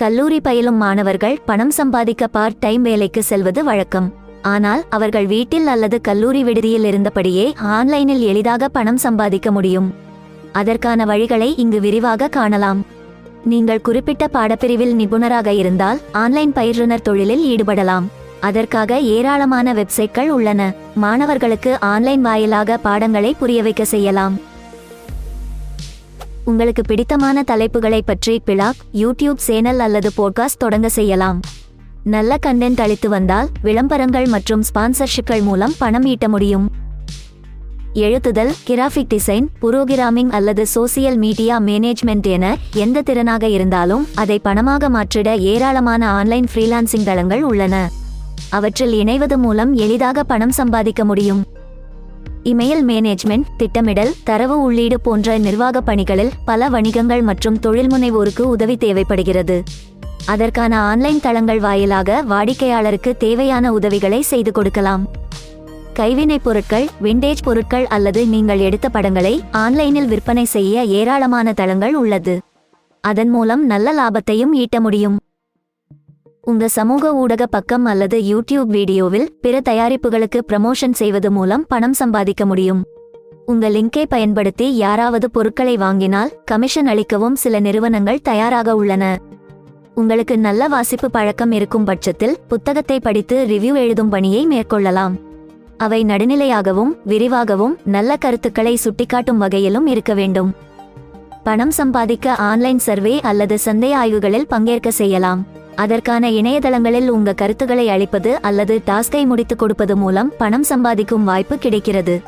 கல்லூரி பயிலும் மாணவர்கள் பணம் சம்பாதிக்க பார்ட் டைம் வேலைக்கு செல்வது வழக்கம். ஆனால் அவர்கள் வீட்டில் அல்லது கல்லூரி விடுதியில் இருந்தபடியே ஆன்லைனில் எளிதாக பணம் சம்பாதிக்க முடியும். அதற்கான வழிகளை இங்கு விரிவாக காணலாம். நீங்கள் குறிப்பிட்ட பாடப்பிரிவில் நிபுணராக இருந்தால் ஆன்லைன் பயிற்றுனர் தொழிலில் ஈடுபடலாம். அதற்காக ஏராளமான வெப்சைட்கள் உள்ளன. மாணவர்களுக்கு ஆன்லைன் வாயிலாக பாடங்களை புரிய வைக்க செய்யலாம். உங்களுக்கு பிடித்தமான தலைப்புகளை பற்றி பிளாக் யூடியூப் சேனல் அல்லது போட்காஸ்ட் தொடங்க செய்யலாம். நல்ல கண்டென்ட் அளித்து வந்தால் விளம்பரங்கள் மற்றும் ஸ்பான்சர்ஷிப்கள் மூலம் பணம் ஈட்ட முடியும். எழுத்துதல் கிராஃபிக் டிசைன் புரோகிராமிங் அல்லது சோசியல் மீடியா மேனேஜ்மெண்ட் என எந்த திறனாக இருந்தாலும் அதை பணமாக மாற்றிட ஏராளமான ஆன்லைன் ஃப்ரீலான்சிங் தளங்கள் உள்ளன. அவற்றில் இணைவது மூலம் எளிதாக பணம் சம்பாதிக்க முடியும். இமெயில் மேனேஜ்மெண்ட் திட்டமிடல் தரவு உள்ளீடு போன்ற நிர்வாக பணிகளில் பல வணிகங்கள் மற்றும் தொழில்முனைவோருக்கு உதவி தேவைப்படுகிறது. அதற்கான ஆன்லைன் தளங்கள் வாயிலாக வாடிக்கையாளருக்கு தேவையான உதவிகளை செய்து கொடுக்கலாம். கைவினைப் பொருட்கள் விண்டேஜ் பொருட்கள் அல்லது நீங்கள் எடுத்த படங்களை ஆன்லைனில் விற்பனை செய்ய ஏராளமான தளங்கள் உள்ளது. அதன் மூலம் நல்ல லாபத்தையும் ஈட்ட முடியும். உங்க சமூக ஊடக பக்கம் அல்லது யூடியூப் வீடியோவில் பிற தயாரிப்புகளுக்கு ப்ரமோஷன் செய்வது மூலம் பணம் சம்பாதிக்க முடியும். உங்க லிங்கை பயன்படுத்தி யாராவது பொருட்களை வாங்கினால் கமிஷன் அளிக்கவும் சில நிறுவனங்கள் தயாராக உள்ளன. உங்களுக்கு நல்ல வாசிப்பு பழக்கம் இருக்கும் பட்சத்தில் புத்தகத்தை படித்து ரிவ்யூ எழுதும் பணியை மேற்கொள்ளலாம். அவை நடுநிலையாகவும் விரிவாகவும் நல்ல கருத்துக்களை சுட்டிக்காட்டும் வகையிலும் இருக்க வேண்டும். பணம் சம்பாதிக்க ஆன்லைன் சர்வே அல்லது சந்தை ஆய்வுகளில் பங்கேற்க செய்யலாம். அதற்கான இணையதளங்களில் உங்க கருத்துக்களை அளிப்பது அல்லது டாஸ்கை முடித்துக் கொடுப்பது மூலம் பணம் சம்பாதிக்கும் வாய்ப்பு கிடைக்கிறது.